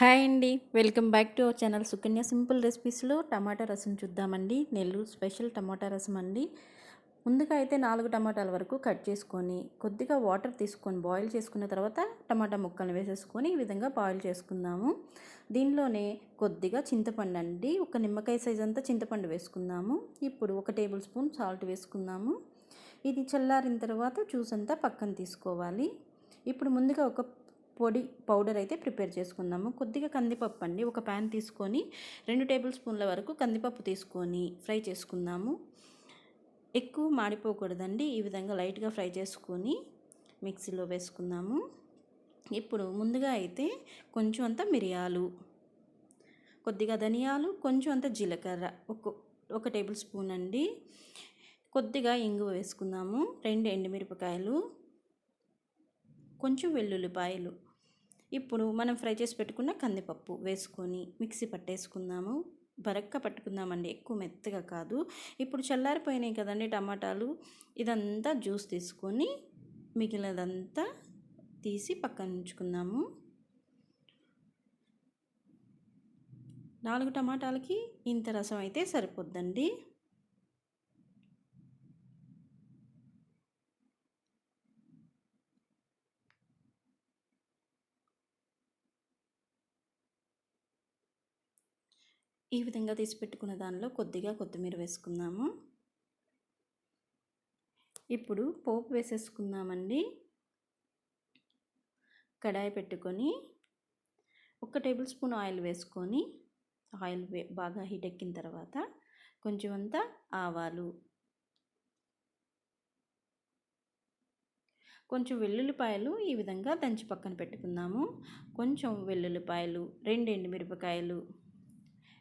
Hi అండి. Welcome back to our channel Sukanya simple రెసిపీస్లో టమాటా రసం చూద్దామండి. నెల్లూరు స్పెషల్ టమాటా రసం అండి. ముందుగా అయితే నాలుగు టమాటాల వరకు కట్ చేసుకొని కొద్దిగా వాటర్ తీసుకొని బాయిల్ చేసుకున్న తర్వాత టమాటా ముక్కలు వేసేసుకొని ఈ విధంగా బాయిల్ చేసుకుందాము. దీనిలోనే కొద్దిగా చింతపండు అండి. ఒక నిమ్మకాయ సైజ్ అంతా చింతపండు వేసుకుందాము. ఇప్పుడు ఒక టేబుల్ స్పూన్ సాల్ట్ వేసుకుందాము. ఇది చల్లారిన తర్వాత జ్యూస్ అంతా పక్కన తీసుకోవాలి. ఇప్పుడు ముందుగా ఒక పొడి పౌడర్ అయితే ప్రిపేర్ చేసుకుందాము. కొద్దిగా కందిపప్పు అండి. ఒక ప్యాన్ తీసుకొని రెండు టేబుల్ స్పూన్ల వరకు కందిపప్పు తీసుకొని ఫ్రై చేసుకుందాము. ఎక్కువ మాడిపోకూడదండి. ఈ విధంగా లైట్గా ఫ్రై చేసుకొని మిక్సీలో వేసుకుందాము. ఇప్పుడు ముందుగా అయితే కొంచెం అంత మిరియాలు కొద్దిగా ధనియాలు కొంచెం అంత జీలకర్ర ఒక ఒక టేబుల్ స్పూన్ అండి. కొద్దిగా ఇంగువ వేసుకుందాము. రెండు ఎండుమిరపకాయలు కొంచెం వెల్లుల్లిపాయలు ఇప్పుడు మనం ఫ్రై చేసి పెట్టుకున్న కందిపప్పు వేసుకొని మిక్సీ పట్టేసుకుందాము. బరక్క పట్టుకుందామండి ఎక్కువ మెత్తగా కాదు. ఇప్పుడు చల్లారిపోయినాయి కదండి టమాటాలు ఇదంతా జ్యూస్ తీసుకొని మిగిలినదంతా తీసి పక్కన ఉంచుకుందాము. నాలుగు టమాటాలకి ఇంత రసం అయితే సరిపోద్దండి. ఈ విధంగా తీసి పెట్టుకున్న దానిలో కొద్దిగా కొత్తిమీర వేసుకుందాము. ఇప్పుడు పోపు వేసేసుకుందామండి. కడాయి పెట్టుకొని ఒక టేబుల్ స్పూన్ ఆయిల్ వేసుకొని ఆయిల్ బాగా హీట్ ఎక్కిన తర్వాత కొంచెం అంతా ఆవాలు. కొంచెం వెల్లుల్లిపాయలు ఈ విధంగా దంచి పక్కన పెట్టుకుందాము. కొంచెం వెల్లుల్లిపాయలు రెండు ఎండుమిరపకాయలు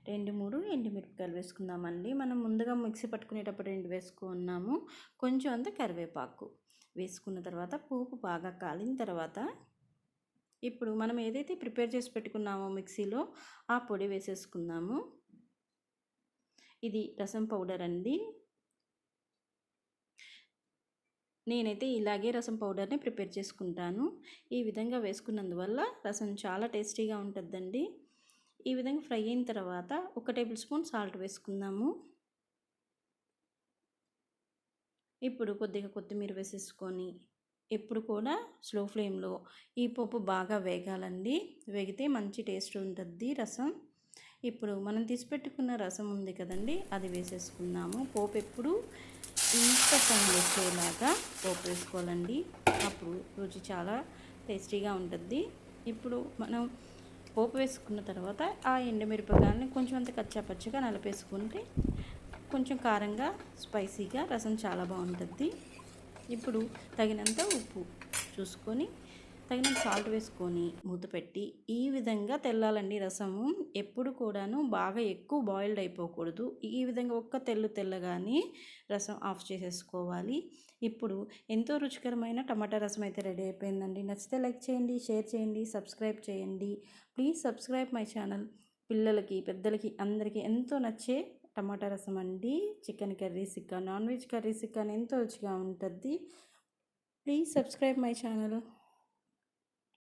రెండు మూడు ఎండుమిరపకాయలు వేసుకుందామండి. మనం ముందుగా మిక్సీ పట్టుకునేటప్పుడు రెండు వేసుకున్నాము. కొంచెం అంత కరివేపాకు వేసుకున్న తర్వాత పోపు బాగా కాలిన తర్వాత ఇప్పుడు మనం ఏదైతే ప్రిపేర్ చేసి పెట్టుకున్నామో మిక్సీలో ఆ పొడి వేసేసుకుందాము. ఇది రసం పౌడర్ అండి. నేనైతే ఇలాగే రసం పౌడర్ని ప్రిపేర్ చేసుకుంటాను. ఈ విధంగా వేసుకున్నందువల్ల రసం చాలా టేస్టీగా ఉంటుందండి. ఈ విధంగా ఫ్రై అయిన తర్వాత ఒక టేబుల్ స్పూన్ సాల్ట్ వేసుకుందాము. ఇప్పుడు కొద్దిగా కొత్తిమీర వేసేసుకొని ఎప్పుడు కూడా స్లో ఫ్లేమ్లో ఈ పప్పు బాగా వేగాలండి. వేగితే మంచి టేస్ట్ ఉంటుంది రసం. ఇప్పుడు మనం తీసిపెట్టుకున్న రసం ఉంది కదండి అది వేసేసుకుందాము. పోపు ఎప్పుడు ఇంత సౌండ్ వచ్చేలాగా పోపు వేసుకోవాలండి. అప్పుడు రుచి చాలా టేస్టీగా ఉంటుంది ఇప్పుడు మనం పోపు వేసుకున్న తర్వాత ఆ ఎండుమిరపకాయలని కొంచెం అంత కచ్చాపచ్చగా నలిపేసుకుంటే కొంచెం కారంగా స్పైసీగా రసం చాలా బాగుంటుంది ఇప్పుడు తగినంత ఉప్పు చూసుకొని తగినంత సాల్ట్ వేసుకొని మూత పెట్టి ఈ విధంగా తెల్లాలండి రసము ఎప్పుడు కూడాను బాగా ఎక్కువ బాయిల్డ్ అయిపోకూడదు. ఈ విధంగా ఒక్క తెల్లు తెల్లగానే రసం ఆఫ్ చేసేసుకోవాలి. ఇప్పుడు ఎంతో రుచికరమైన టమాటా రసం అయితే రెడీ అయిపోయిందండి. నచ్చితే లైక్ చేయండి షేర్ చేయండి సబ్స్క్రైబ్ చేయండి. Please subscribe my channel. పిల్లలకి పెద్దలకి అందరికీ ఎంతో నచ్చే టమాటా రసం అండి. చికెన్ కర్రీస్ ఇక్క నాన్ వెజ్ కర్రీస్ ఇక్క ఎంతో రుచిగా ఉంటుంది. Please subscribe my channel.